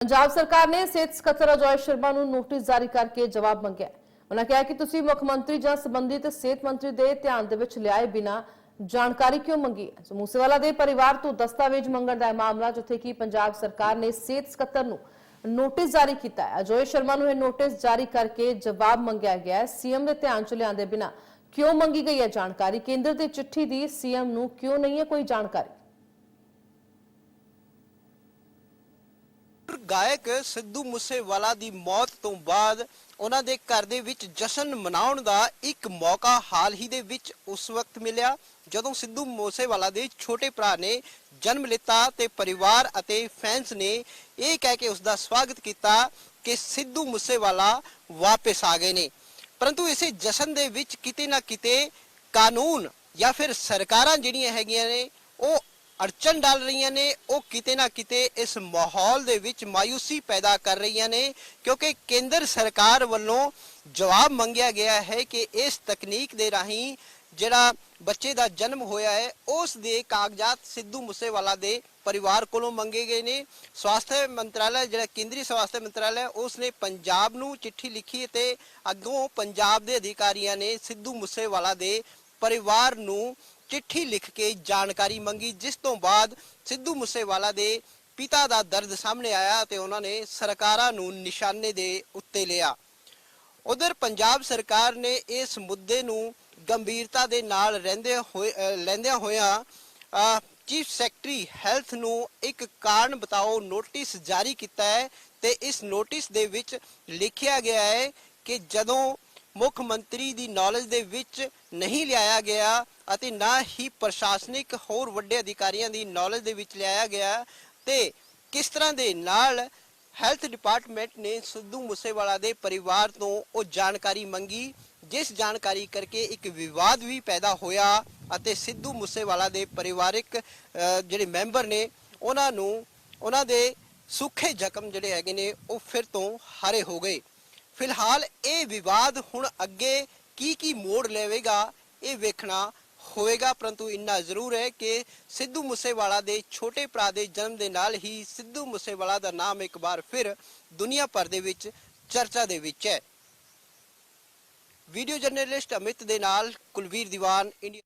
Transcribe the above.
ਪੰਜਾਬ ਸਰਕਾਰ ਨੇ ਸਿਹਤ ਸਕੱਤਰ ਅਜੋਏ ਸ਼ਰਮਾ ਨੂੰ ਨੋਟਿਸ ਜਾਰੀ ਕਰਕੇ ਜਵਾਬ ਮੰਗਿਆ। ਉਹਨਾਂ ਕਿਹਾ ਕਿ ਤੁਸੀਂ ਮੁੱਖ ਮੰਤਰੀ ਜਾਂ ਸੰਬੰਧਿਤ ਸਿਹਤ ਮੰਤਰੀ ਦੇ ਧਿਆਨ ਦੇ ਵਿੱਚ ਲਿਆਏ ਬਿਨਾ ਜਾਣਕਾਰੀ ਕਿਉਂ ਮੰਗੀ? ਹੈ ਮੂਸੇਵਾਲਾ ਦੇ ਪਰਿਵਾਰ ਤੋਂ ਦਸਤਾਵੇਜ਼ ਮੰਗਣ ਦਾ ਮਾਮਲਾ, ਜਿੱਥੇ ਕਿ ਪੰਜਾਬ ਸਰਕਾਰ ਨੇ ਸਿਹਤ ਸਕੱਤਰ ਨੂੰ ਨੋਟਿਸ ਜਾਰੀ ਕੀਤਾ ਹੈ। ਅਜੋਏ ਸ਼ਰਮਾ ਨੂੰ ਇਹ ਨੋਟਿਸ ਜਾਰੀ ਕਰਕੇ ਜਵਾਬ ਮੰਗਿਆ ਗਿਆ ਹੈ। ਸੀਐਮ ਦੇ ਧਿਆਨ ਚ ਲਿਆਂਦੇ ਬਿਨਾ ਕਿਉਂ ਮੰਗੀ ਗਈ ਹੈ ਜਾਣਕਾਰੀ? ਕੇਂਦਰ ਦੀ ਚਿੱਠੀ ਦੀ ਸੀਐਮ ਨੂੰ ਕਿਉਂ ਨਹੀਂ ਹੈ ਕੋਈ ਜਾਣਕਾਰੀ? ਗਾਇਕ ਸਿੱਧੂ ਮੂਸੇਵਾਲਾ ਦੀ ਮੌਤ ਤੋਂ ਬਾਅਦ ਉਹਨਾਂ ਦੇ ਘਰ ਦੇ ਵਿੱਚ ਜਸ਼ਨ ਮਨਾਉਣ ਦਾ ਇੱਕ ਮੌਕਾ ਹਾਲ ਹੀ ਦੇ ਵਿੱਚ ਉਸ ਵਕਤ ਮਿਲਿਆ, ਜਦੋਂ ਸਿੱਧੂ ਮੂਸੇਵਾਲਾ ਦੇ ਛੋਟੇ ਭਰਾ ਨੇ ਜਨਮ ਲਿੱਤਾ ਤੇ ਪਰਿਵਾਰ ਅਤੇ ਫੈਨਸ ਨੇ ਇਹ ਕਹਿ ਕੇ ਉਸ ਦਾ ਸਵਾਗਤ ਕੀਤਾ ਕਿ ਸਿੱਧੂ ਮੂਸੇਵਾਲਾ ਵਾਪਸ ਆ ਗਏ ਨੇ। ਪਰੰਤੂ ਇਸੇ ਜਸ਼ਨ ਦੇ ਵਿੱਚ ਕਿਤੇ ਨਾ ਕਿਤੇ ਕਾਨੂੰਨ ਜਾਂ ਫਿਰ ਸਰਕਾਰਾਂ ਜਿਹੜੀਆਂ ਹੈਗੀਆਂ ਨੇ, ਉਹ ਅੜਚਨ ਡਾਲ ਰਹੀਆਂ ਨੇ ਉਹ ਕਿਤੇ ਨਾ ਕਿਤੇ ਇਸ ਮਾਹੌਲ ਦੇ ਵਿੱਚ ਮਾਇੂਸੀ ਪੈਦਾ ਕਰ ਰਹੀਆਂ ਨੇ ਕਿਉਂਕਿ ਕੇਂਦਰ ਸਰਕਾਰ ਵੱਲੋਂ ਜਵਾਬ ਮੰਗਿਆ ਗਿਆ ਹੈ ਕਿ ਇਸ ਤਕਨੀਕ ਦੇ ਰਾਹੀਂ ਜਿਹੜਾ ਬੱਚੇ ਦਾ ਜਨਮ ਹੋਇਆ ਹੈ ਉਸ ਦੇ ਕਾਗਜ਼ਾਤ ਸਿੱਧੂ ਮੂਸੇਵਾਲਾ ਦੇ ਪਰਿਵਾਰ ਕੋਲੋਂ ਮੰਗੇ ਗਏ ਨੇ। ਸਵਾਸਥ ਮੰਤਰਾਲਾ ਜਿਹੜਾ ਕੇਂਦਰੀ ਸਵਾਸਥ ਮੰਤਰਾਲਾ ਹੈ, ਉਸ ਨੇ ਪੰਜਾਬ ਨੂੰ ਚਿੱਠੀ ਲਿਖੀ ਤੇ ਅੱਗੋਂ ਪੰਜਾਬ ਦੇ ਅਧਿਕਾਰੀਆਂ ਨੇ ਸਿੱਧੂ ਮੂਸੇਵਾਲਾ ਦੇ ਪਰਿਵਾਰ ਨੂੰ ਚਿੱਠੀ ਲਿਖ ਕੇ ਜਾਣਕਾਰੀ ਮੰਗੀ ਜਿਸ ਤੋਂ ਬਾਅਦ ਸਿੱਧੂ ਮੂਸੇਵਾਲਾ ਦੇ ਪਿਤਾ ਦਾ ਦਰਦ ਸਾਹਮਣੇ ਆਇਆ ਤੇ ਉਹਨਾਂ ਨੇ ਸਰਕਾਰਾਂ ਨੂੰ ਨਿਸ਼ਾਨੇ ਦੇ ਉੱਤੇ ਲਿਆ। ਉਧਰ ਪੰਜਾਬ ਸਰਕਾਰ ਨੇ ਇਸ ਮੁੱਦੇ ਨੂੰ ਗੰਭੀਰਤਾ ਦੇ ਨਾਲ ਰਹਿੰਦੇ ਹੋਏ ਅ, ਲੈਂਦਿਆਂ ਹੋਇਆਂ ਚੀਫ ਸੈਕਟਰੀ ਹੈਲਥ ਨੂੰ ਇੱਕ ਕਾਰਨ ਬਤਾਓ ਨੋਟਿਸ ਜਾਰੀ ਕੀਤਾ ਹੈ ਤੇ ਇਸ ਨੋਟਿਸ ਦੇ ਵਿੱਚ ਲਿਖਿਆ ਗਿਆ ਹੈ ਕਿ ਜਦੋਂ ਮੁੱਖ ਮੰਤਰੀ ਦੀ ਨੌਲੇਜ ਦੇ ਵਿੱਚ ਨਹੀਂ ਲਿਆਇਆ ਗਿਆ ਅਤੇ ਨਾ ਹੀ ਪ੍ਰਸ਼ਾਸਨਿਕ ਹੋਰ ਵੱਡੇ ਅਧਿਕਾਰੀਆਂ ਦੀ ਨੌਲੇਜ ਦੇ ਵਿੱਚ ਲਿਆਇਆ ਗਿਆ ਤੇ ਕਿਸ ਤਰ੍ਹਾਂ ਦੇ ਨਾਲ ਹੈਲਥ ਡਿਪਾਰਟਮੈਂਟ ਨੇ ਸਿੱਧੂ ਮੂਸੇਵਾਲਾ ਦੇ ਪਰਿਵਾਰ ਤੋਂ ਉਹ ਜਾਣਕਾਰੀ ਮੰਗੀ, ਜਿਸ ਜਾਣਕਾਰੀ ਕਰਕੇ ਇੱਕ ਵਿਵਾਦ ਵੀ ਪੈਦਾ ਹੋਇਆ ਅਤੇ ਸਿੱਧੂ ਮੂਸੇਵਾਲਾ ਦੇ ਪਰਿਵਾਰਿਕ ਜਿਹੜੇ ਮੈਂਬਰ ਨੇ, ਉਹਨਾਂ ਨੂੰ, ਉਹਨਾਂ ਦੇ ਸੁੱਖੇ ਜ਼ਖਮ ਜਿਹੜੇ ਹੈਗੇ ਨੇ, ਉਹ ਫਿਰ ਤੋਂ ਹਾਰੇ ਹੋ ਗਏ। ਫਿਲਹਾਲ ਇਹ ਵਿਵਾਦ ਹੁਣ ਅੱਗੇ ਕੀ ਕੀ ਮੋੜ ਲਵੇਗਾ, ਇਹ ਵੇਖਣਾ ਹੋਏਗਾ ਪਰੰਤੂ ਇੰਨਾ ਜ਼ਰੂਰ ਹੈ ਕਿ ਸਿੱਧੂ ਮੂਸੇਵਾਲਾ ਦੇ ਛੋਟੇ ਭਰਾ ਦੇ ਜਨਮ ਦੇ ਨਾਲ ਹੀ ਸਿੱਧੂ ਮੂਸੇਵਾਲਾ ਦਾ ਨਾਮ ਇੱਕ ਵਾਰ ਫਿਰ ਦੁਨੀਆ ਭਰ ਦੇ ਵਿੱਚ ਚਰਚਾ ਦੇ ਵਿੱਚ ਹੈ। ਵੀਡੀਓ ਜਰਨਲਿਸਟ ਅਮਿਤ ਦੇ ਨਾਲ ਕੁਲਵੀਰ ਦੀਵਾਨ, ਇੰਡੀਆ